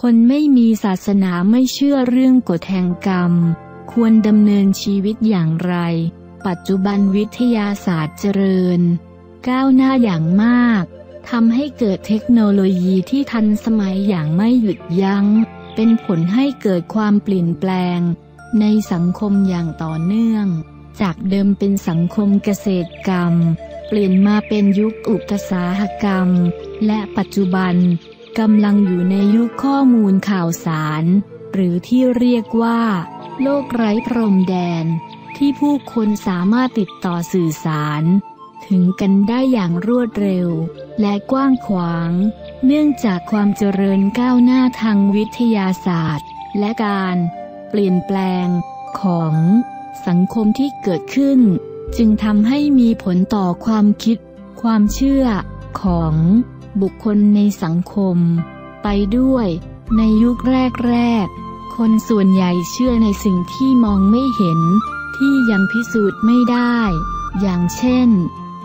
คนไม่มีศาสนาไม่เชื่อเรื่องกฎแห่งกรรม ควรดำเนินชีวิตอย่างไร ปัจจุบันวิทยาศาสตร์เจริญ ก้าวหน้าอย่างมากทำให้เกิดเทคโนโลยีที่ทันสมัยอย่างไม่หยุดยัง้ง เป็นผลให้เกิดความเปลี่ยนแปลง ในสังคมอย่างต่อเนื่อง จากเดิมเป็นสังคมเกษตรกรรม เปลี่ยนมาเป็นยุคอุตสาหกรรม และปัจจุบัน กำลังอยู่ในยุคข้อมูลข่าวสาร หรือที่เรียกว่า โลกไร้พรมแดน ที่ผู้คนสามารถติดต่อสื่อสาร ถึงกันได้อย่างรวดเร็ว และกว้างขวาง เนื่องจากความเจริญก้าวหน้าทางวิทยาศาสตร์ และการเปลี่ยนแปลงของสังคมที่เกิดขึ้น จึงทำให้มีผลต่อความคิด ความเชื่อของ บุคคลในสังคม ไปด้วย ในยุคแรกๆ คนส่วนใหญ่เชื่อในสิ่งที่มองไม่เห็น ที่ยังพิสูจน์ไม่ได้ อย่างเช่น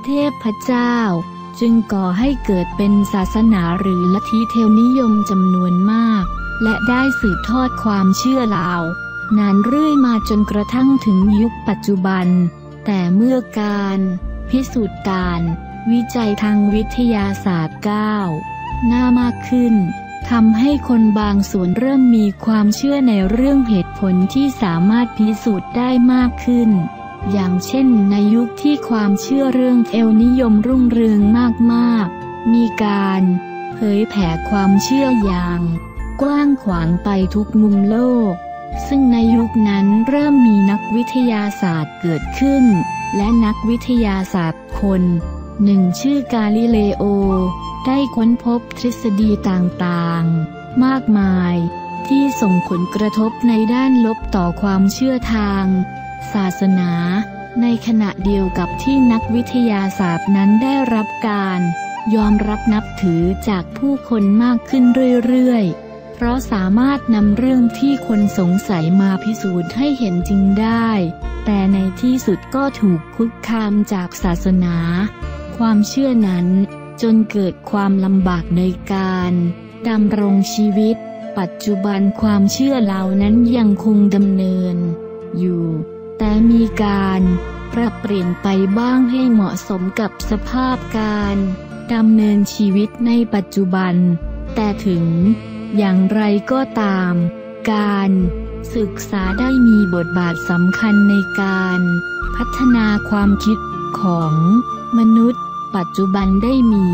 เทพเจ้า จึงก่อให้เกิดเป็นศาสนาหรือลัทธิเทวนิยมจำนวนมาก และได้สืบทอดความเชื่อเหล่านานเรื่อยมาจนกระทั่งถึงยุคปัจจุบัน แต่เมื่อการ พิสูจน์การ วิจัยทางวิทยาศาสตร์ก้าวหน้ามากขึ้นทำให้คนบางส่วนเริ่มมีความเชื่อในเรื่องเหตุผลที่สามารถพิสูจน์ได้มากขึ้น อย่างเช่นในยุคที่ความเชื่อเรื่องเอลนิยมรุ่งเรืองมากๆ มีการเผยแผ่ความเชื่ออย่าง กว้างขวางไปทุกมุมโลก ซึ่งในยุคนั้นเริ่มมีนักวิทยาศาสตร์เกิดขึ้น และนักวิทยาศาสตร์คน หนึ่งชื่อกาลิเลโอ ได้ค้นพบทฤษฎีต่างๆ มากมายที่ส่งผลกระทบในด้านลบต่อความเชื่อทาง ศาสนา ในขณะเดียวกับที่นักวิทยาศาสตร์นั้นได้รับการ ยอมรับนับถือจากผู้คนมากขึ้นเรื่อยๆ เพราะสามารถนำเรื่องที่คนสงสัยมาพิสูจน์ให้เห็นจริงได้ แต่ในที่สุดก็ถูกคุกคามจากศาสนา ความเชื่อนั้นจนเกิดความลำบากในการดำรงชีวิต ปัจจุบันความเชื่อเหล่านั้นยังคงดำเนิน อยู่ แต่มีการปรับเปลี่ยนไปบ้างให้เหมาะสมกับสภาพการดำเนินชีวิตในปัจจุบัน แต่ถึง อย่างไรก็ตาม การศึกษาได้มีบทบาทสำคัญในการ พัฒนาความคิด ของมนุษย์ ปัจจุบันได้มี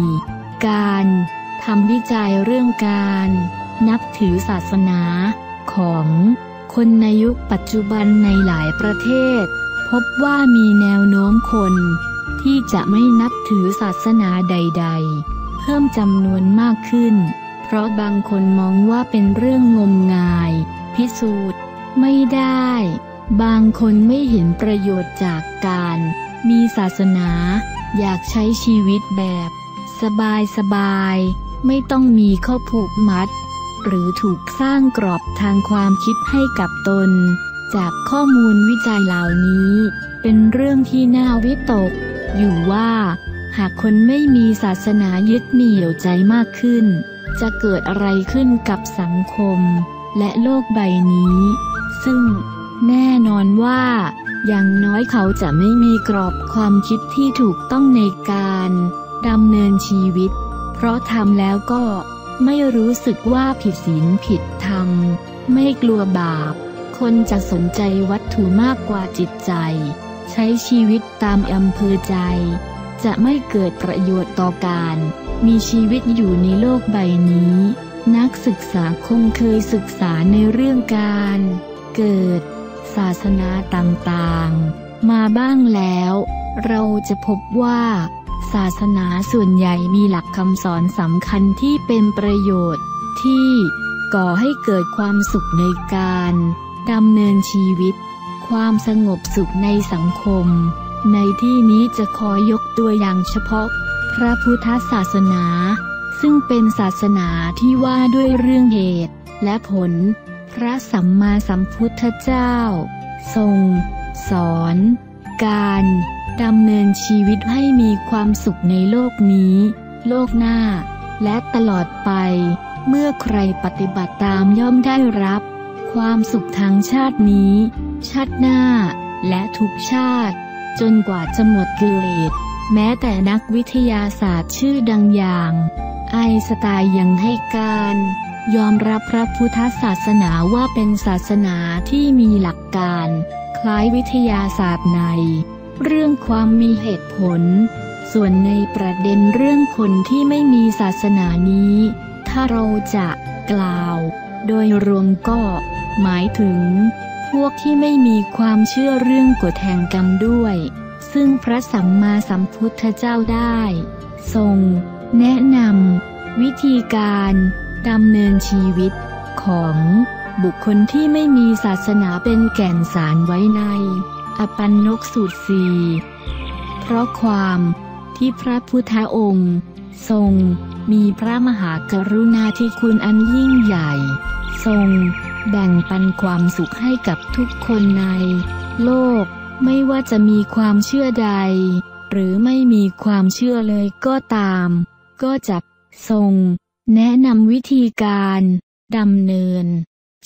การทำวิจัยเรื่องการ นับถือศาสนาของคนในยุคปัจจุบันในหลายประเทศ พบว่ามีแนวโน้มคน ที่จะไม่นับถือศาสนาใด ๆ เพิ่มจำนวนมากขึ้น เพราะบางคนมองว่าเป็นเรื่องงมงาย พิสูจน์ ไม่ได้ บางคนไม่เห็นประโยชน์จากการ มีศาสนา อยากใช้ชีวิตแบบ สบายสบาย ไม่ต้องมีข้อผูกมัด หรือถูกสร้างกรอบทางความคิดให้กับตน จากข้อมูลวิจัยเหล่านี้ เป็นเรื่องที่น่าวิตก อยู่ว่า หากคนไม่มีศาสนายึดเหนี่ยวใจมากขึ้น จะเกิดอะไรขึ้นกับสังคม และโลกใบนี้ ซึ่งแน่นอนว่า อย่างน้อยเขาจะไม่มีกรอบความคิดที่ถูกต้องในการดำเนินชีวิต เพราะทำแล้วก็ไม่รู้สึกว่าผิดศีลผิดธรรม ไม่กลัวบาป คนจะสนใจวัตถุมากกว่าจิตใจ ใช้ชีวิตตามอำเภอใจ จะไม่เกิดประโยชน์ต่อการ มีชีวิตอยู่ในโลกใบนี้ นักศึกษาคงเคยศึกษาในเรื่องการ เกิดาสนาต่างๆ มาบ้างแล้ว เราจะพบว่า ศาสนาส่วนใหญ่มีหลักคำสอนสำคัญที่เป็นประโยชน์ ที่ก่อให้เกิดความสุขในการดำเนินชีวิต ความสงบสุขในสังคม ในที่นี้จะขอยกตัวอย่างเฉพาะ พระพุทธศาสนา ซึ่งเป็นศาสนาที่ว่าด้วยเรื่องเหตุและผล พระสัมมาสัมพุทธเจ้า ทรง สอน การดำเนินชีวิตให้มีความสุขในโลกนี้ โลกหน้า และตลอดไป เมื่อใครปฏิบัติตามย่อมได้รับ ความสุขทางชาตินี้ ชาติหน้า และทุกชาติ จนกว่าจะหมดกิเลสแม้แต่นักวิทยาศาสตร์ชื่อดังอย่าง ไอสไตน์ยังให้การ ยอมรับพระพุทธศาสนาว่าเป็นศาสนาที่มีหลักการ คล้ายวิทยาศาสตร์ใน เรื่องความมีเหตุผล ส่วนในประเด็นเรื่องคนที่ไม่มีศาสนานี้ ถ้าเราจะกล่าว โดยรวมก็ หมายถึง พวกที่ไม่มีความเชื่อเรื่องกฎแห่งกรรมด้วย ซึ่งพระสัมมาสัมพุทธเจ้าได้ ทรง แนะนำวิธีการ ดำเนินชีวิตของบุคคลที่ไม่มีศาสนาเป็นแก่นสารไว้ใน อปันนกสูตรสีเพราะความที่พระพุทธองค์ ทรงมีพระมหากรุณาธิคุณอันยิ่งใหญ่ ทรงแบ่งปันความสุขให้กับทุกคนใน โลกไม่ว่าจะมีความเชื่อใด หรือไม่มีความเชื่อเลยก็ตาม ก็จะทรง แนะนำวิธีการดำเนิน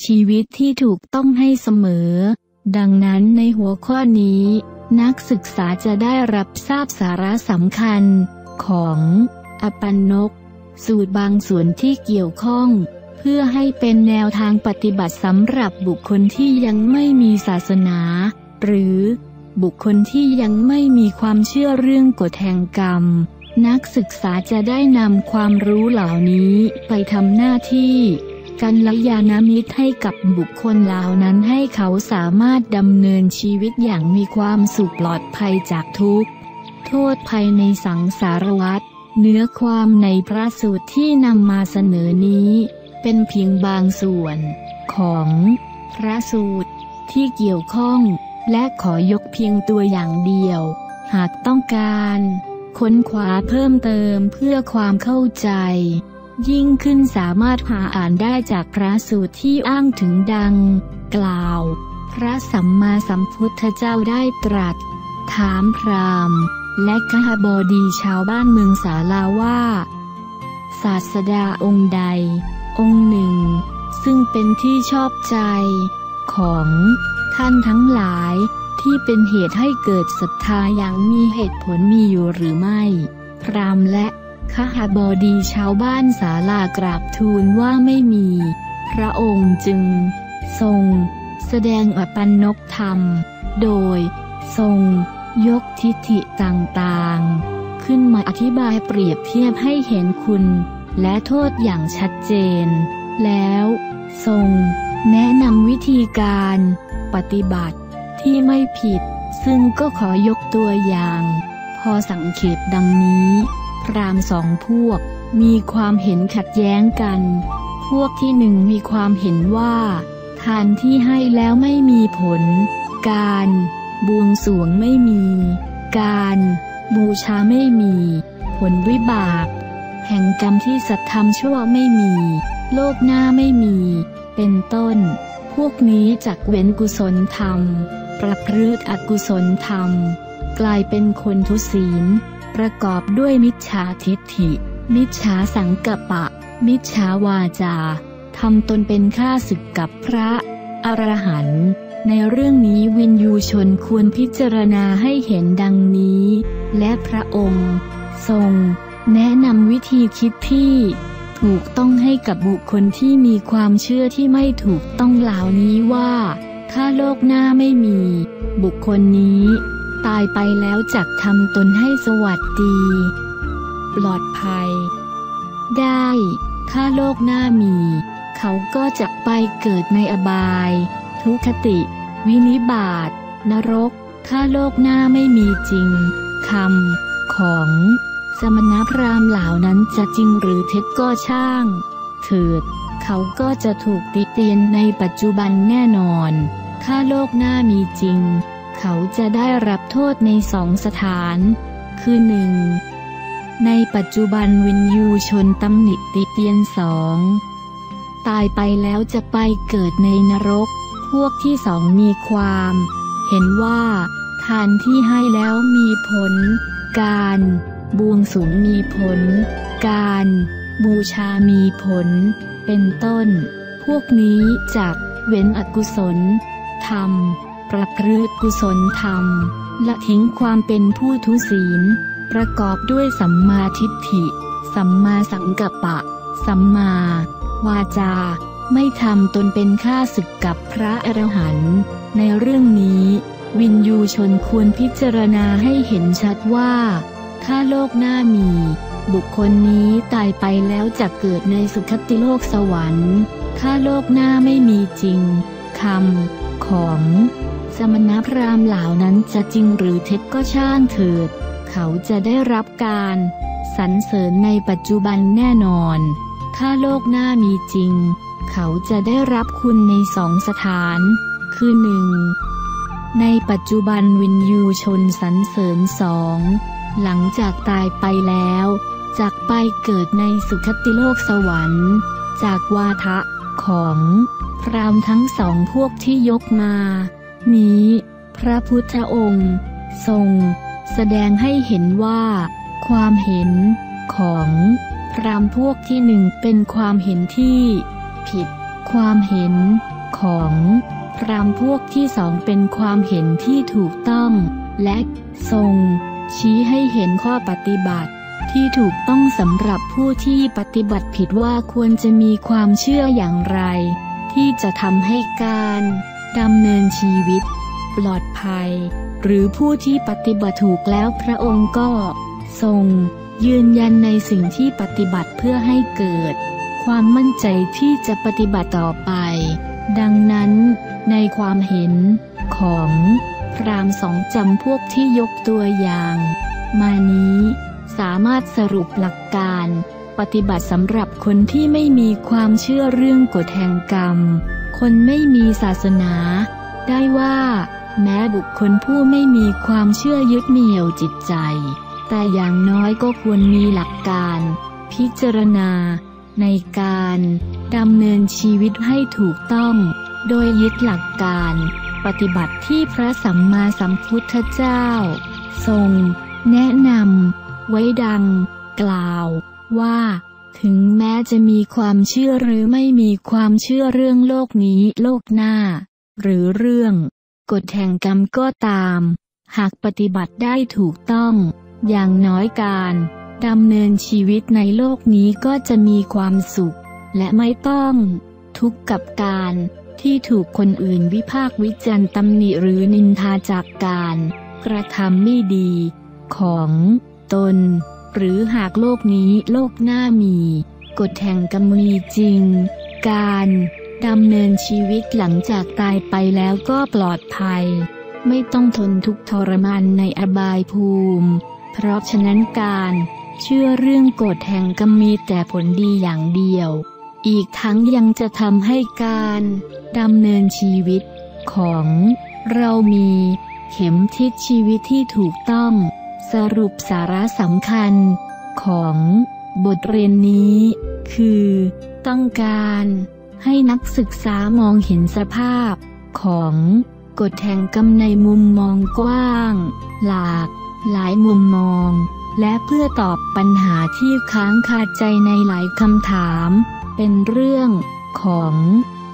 ชีวิตที่ถูกต้องให้เสมอ ดังนั้นในหัวข้อนี้ นักศึกษาจะได้รับทราบสาระสำคัญ ของอปันนก สูตรบางส่วนที่เกี่ยวข้อง เพื่อให้เป็นแนวทางปฏิบัติสำหรับบุคคลที่ยังไม่มีศาสนา หรือบุคคลที่ยังไม่มีความเชื่อเรื่องกฎแห่งกรรม นักศึกษาจะได้นำความรู้เหล่านี้ไปทำหน้าที่กันลยานามิตรให้กับบุคคลเหล่านั้นให้เขาสามารถดำเนินชีวิตอย่างมีความสุขปลอดภัยจากทุกข์ โทษภัยในสังสารวัฏเนื้อความในพระสูตรที่นำมาเสนอนี้ เป็นเพียงบางส่วน ของพระสูตรที่เกี่ยวข้อง และขอยกเพียงตัวอย่างเดียว หากต้องการ ค้นคว้าเพิ่มเติมเพื่อความเข้าใจ ยิ่งขึ้นสามารถหาอ่านได้จากพระสูตรที่อ้างถึงดัง กล่าว พระสัมมาสัมพุทธเจ้าได้ตรัส ถามพราหมณ์ และกหบดีชาวบ้านเมืองสาลาว่า ศาสดาองค์ใด องค์หนึ่ง ซึ่งเป็นที่ชอบใจ ของท่านทั้งหลาย ที่เป็นเหตุให้เกิดศรัทธาอย่างมีเหตุผลมีอยู่หรือไม่ พรามและขหบดีชาวบ้านศาลากราบทูลว่าไม่มี พระองค์จึง ทรง แสดงอปันนกธรรม โดย ทรง ยกทิฏฐิต่างๆ ขึ้นมาอธิบายเปรียบเทียบให้เห็นคุณ และโทษอย่างชัดเจน แล้ว ทรง แนะนำวิธีการ ปฏิบัติ ที่ไม่ผิด ซึ่งก็ขอยกตัวอย่าง พอสังเขปดังนี้ พรามสองพวก มีความเห็นขัดแย้งกัน พวกที่หนึ่งมีความเห็นว่า ทานที่ให้แล้วไม่มีผล การบวงสวงไม่มี การบูชาไม่มี ผลวิบาก แห่งกรรมที่สัตว์ทำชั่วไม่มี โลกหน้าไม่มี เป็นต้น พวกนี้จักเว้นกุศลธรรม ประพฤติอกุศลธรรม กลายเป็นคนทุศีล ประกอบด้วยมิจฉาทิฏฐิ มิจฉาสังกปะ มิจฉาวาจาทำตนเป็นข้าศึกกับพระอรหันต์ในเรื่องนี้วินยูชนควรพิจารณาให้เห็นดังนี้ และพระองค์ ทรง แนะนำวิธีคิดที่ถูกต้องให้กับบุคคลที่มีความเชื่อที่ไม่ถูกต้องเหล่านี้ว่า ถ้าโลกหน้าไม่มี บุคคลนี้ ตายไปแล้วจักทำตนให้สวัสดี ปลอดภัย ได้ ถ้าโลกหน้ามี เขาก็จะไปเกิดในอบาย ทุคติ วินิบาตนรก ถ้าโลกหน้าไม่มีจริงคำของ สมณพราหมณ์เหล่านั้นจะจริงหรือเท็จก็ช่าง เถิด เขาก็จะถูกติเตียนในปัจจุบันแน่นอน ถ้าโลกหน้ามีจริง เขาจะได้รับโทษในสองสถาน คือหนึ่งในปัจจุบันวินยูชนตำหนิติเตียนสองตายไปแล้วจะไปเกิดในนรก พวกที่สองมีความ เห็นว่า ทานที่ให้แล้วมีผล การบวงสูงมีผล การ บูชามีผล เป็นต้น พวกนี้จักเว้นอกุศล ธรรม ประพฤติกุศลธรรมและทิ้งความเป็นผู้ทุศีล ประกอบด้วยสัมมาทิฏฐิ สัมมาสังกัปปะ สัมมา วาจา ไม่ทำตนเป็นข้าศึกกับพระอรหันต์ในเรื่องนี้ วินยูชนควรพิจารณาให้เห็นชัดว่า ถ้าโลกหน้ามี บุคคลนี้ตายไปแล้วจะเกิดในสุคติโลกสวรรค์ถ้าโลกหน้าไม่มีจริง คำ ของสมณพราหมณ์เหล่านั้นจะจริงหรือเท็จก็ช่างเถิด เขาจะได้รับการสรรเสริญในปัจจุบันแน่นอน ถ้าโลกหน้ามีจริง เขาจะได้รับคุณในสองสถาน คือหนึ่งในปัจจุบันวินยูชนสรรเสริญสองหลังจากตายไปแล้วจากไปเกิดในสุคติโลกสวรรค์ จากวาทะของ พรามทั้งสองพวกที่ยกมา นี้ พระพุทธองค์ ทรง แสดงให้เห็นว่า ความเห็น ของ พรามพวกที่หนึ่งเป็นความเห็นที่ ผิด ความเห็น ของพรามพวกที่สองเป็นความเห็นที่ถูกต้อง และทรง ชี้ให้เห็นข้อปฏิบัติ ที่ถูกต้องสำหรับผู้ที่ปฏิบัติผิดว่าควรจะมีความเชื่ออย่างไร ที่จะทำให้การดำเนินชีวิต ปลอดภัย หรือผู้ที่ปฏิบัติถูกแล้วพระองค์ก็ ทรง ยืนยันในสิ่งที่ปฏิบัติเพื่อให้เกิด ความมั่นใจที่จะปฏิบัติต่อไป ดังนั้น ในความเห็นของพรามสองจำพวกที่ยกตัวอย่าง มานี้สามารถสรุปหลักการ ปฏิบัติสำหรับคนที่ไม่มีความเชื่อเรื่องกฎแห่งกรรม คนไม่มีศาสนา ได้ว่า แม้บุคคลผู้ไม่มีความเชื่อยึดเหนี่ยวจิตใจ แต่อย่างน้อยก็ควรมีหลักการ พิจารณา ในการดำเนินชีวิตให้ถูกต้อง โดยยึดหลักการ ปฏิบัติที่พระสัมมาสัมพุทธเจ้า ทรง แนะนำไว้ดัง กล่าว ว่า ถึงแม้จะมีความเชื่อหรือไม่มีความเชื่อเรื่องโลกนี้โลกหน้า หรือเรื่องกฎแห่งกรรมก็ตาม หากปฏิบัติได้ถูกต้อง อย่างน้อยการดำเนินชีวิตในโลกนี้ก็จะมีความสุข และไม่ต้อง ทุกข์กับการที่ถูกคนอื่นวิพากวิจารณ์ตำหนิหรือนินทาจากการ กระทำไม่ดี ของตน หรือหากโลกนี้โลกหน้ามี กฎแห่งกรรมมีจริง การดำเนินชีวิตหลังจากตายไปแล้วก็ปลอดภัย ไม่ต้องทนทุกข์ทรมานในอบายภูมิ เพราะฉะนั้นการเชื่อเรื่องกฎแห่งกรรมมีแต่ผลดีอย่างเดียว อีกทั้งยังจะทำให้การดำเนินชีวิตของเรามีเข็มทิศชีวิตที่ถูกต้อง สรุปสาระสำคัญ ของบทเรียนนี้ คือ ต้องการให้นักศึกษามองเห็นสภาพ ของกฎแห่งกรรมในมุมมองกว้าง หลาก หลายมุมมอง และเพื่อตอบปัญหาที่ค้างคาใจในหลายคำถาม เป็นเรื่องของ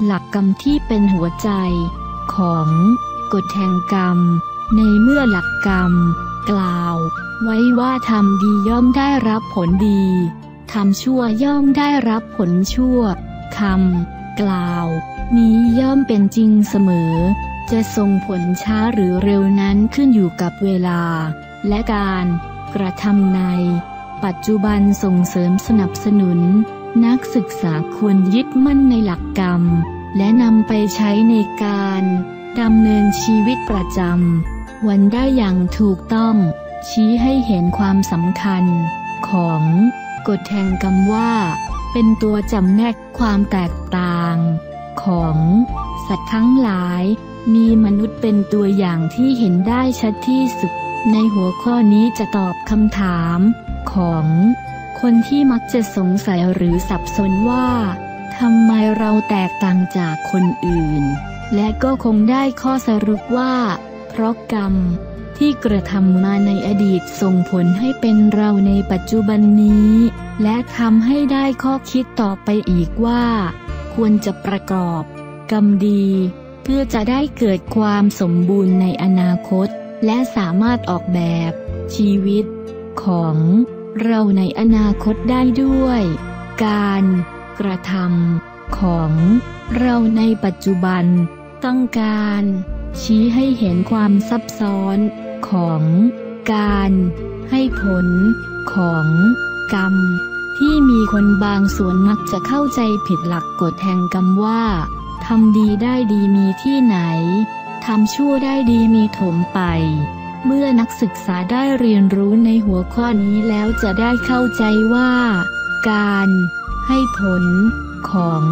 หลักกรรมที่เป็นหัวใจ ของกฎแห่งกรรม ในเมื่อหลักกรรม กล่าว ไว้ว่าทำดีย่อมได้รับผลดี ทำชั่วย่อมได้รับผลชั่วคำกล่าว นี้ย่อมเป็นจริงเสมอ จะส่งผลช้าหรือเร็วนั้นขึ้นอยู่กับเวลา และการกระทำใน ปัจจุบันส่งเสริมสนับสนุน นักศึกษาควรยึดมั่นในหลักกรรม และนำไปใช้ในการดำเนินชีวิตประจำ วันได้อย่างถูกต้อง ชี้ให้เห็นความสำคัญ ของกฎแห่งกรรมว่า เป็นตัวจำแนกความแตกต่าง ของ สัตว์ทั้งหลาย มีมนุษย์เป็นตัวอย่างที่เห็นได้ชัดที่สุด ในหัวข้อนี้จะตอบคำถาม ของ คนที่มักจะสงสัยหรือสับสนว่าทำไมเราแตกต่างจากคนอื่น และก็คงได้ข้อสรุปว่า เพราะกรรมที่กระทำมาในอดีตส่งผลให้เป็นเราในปัจจุบันนี้ และทำให้ได้ข้อคิดต่อไปอีกว่า ควรจะประกอบ กรรมดี เพื่อจะได้เกิดความสมบูรณ์ในอนาคต และสามารถออกแบบ ชีวิต ของเราในอนาคตได้ด้วย การกระทำของเราในปัจจุบัน ต้องการ ชี้ให้เห็นความซับซ้อนของการให้ผลของกรรม ที่มีคนบางส่วนมักจะเข้าใจผิดหลักกฎแห่งกรรมว่าทำดีได้ดีมีที่ไหนทำชั่วได้ดีมีถมไป เมื่อนักศึกษาได้เรียนรู้ในหัวข้อนี้แล้วจะได้เข้าใจว่า การให้ผลของ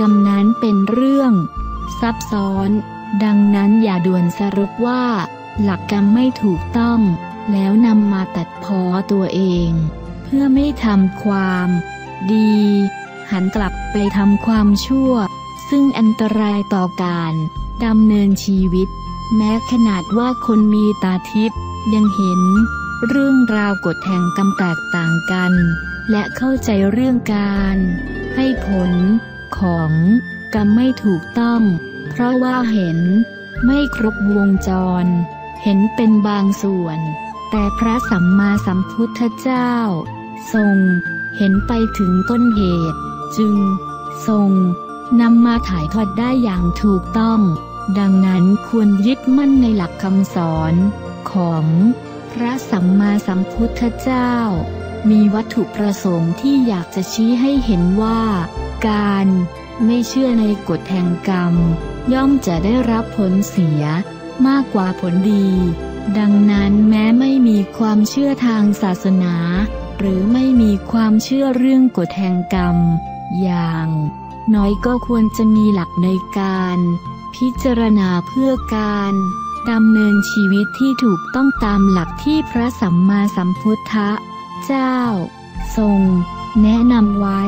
กรรมนั้นเป็นเรื่อง ซับซ้อน ดังนั้นอย่าด่วนสรุปว่า หลักกรรมไม่ถูกต้อง แล้วนำมาตัดพอตัวเอง เพื่อไม่ทำความ ดี หันกลับไปทำความชั่ว ซึ่งอันตรายต่อการดำเนินชีวิต แม้ขนาดว่าคนมีตาทิพย์ยังเห็น เรื่องราวกฎแห่งกรรมแตกต่างกัน และเข้าใจเรื่องการ ให้ผลของกรรมไม่ถูกต้อง ราะว่าเห็น ไม่ครบวงจร เห็นเป็นบางส่วน แต่พระสัมมาสัมพุทธเจ้า ทรง เห็นไปถึงต้นเหตุ จึง ทรงนำมาถ่ายทอดได้อย่างถูกต้อง ดังนั้นควรยึดมั่นในหลักคำสอนของพระสัมมาสัมพุทธเจ้า มีวัตถุประสงค์ที่อยากจะชี้ให้เห็นว่า การไม่เชื่อในกฎแห่งกรรม ย่อมจะได้รับผลเสียมากกว่าผลดี ดังนั้นแม้ไม่มีความเชื่อทางศาสนา หรือไม่มีความเชื่อเรื่องกฎแห่งกรรม อย่าง น้อยก็ควรจะมีหลักในการ พิจารณาเพื่อการดำเนินชีวิตที่ถูกต้องตามหลักที่พระสัมมาสัมพุทธเจ้า ทรง แนะนำไว้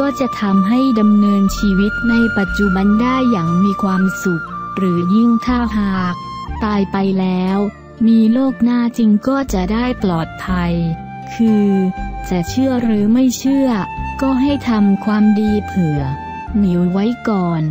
ก็จะทำให้ดำเนินชีวิตในปัจจุบันได้อย่างมีความสุข หรือยิ่งถ้าหาก ตายไปแล้ว มีโลกหน้าจริงก็จะได้ปลอดภัย คือ จะเชื่อหรือไม่เชื่อ ก็ให้ทำความดีเผื่อหนิวไว้ก่อน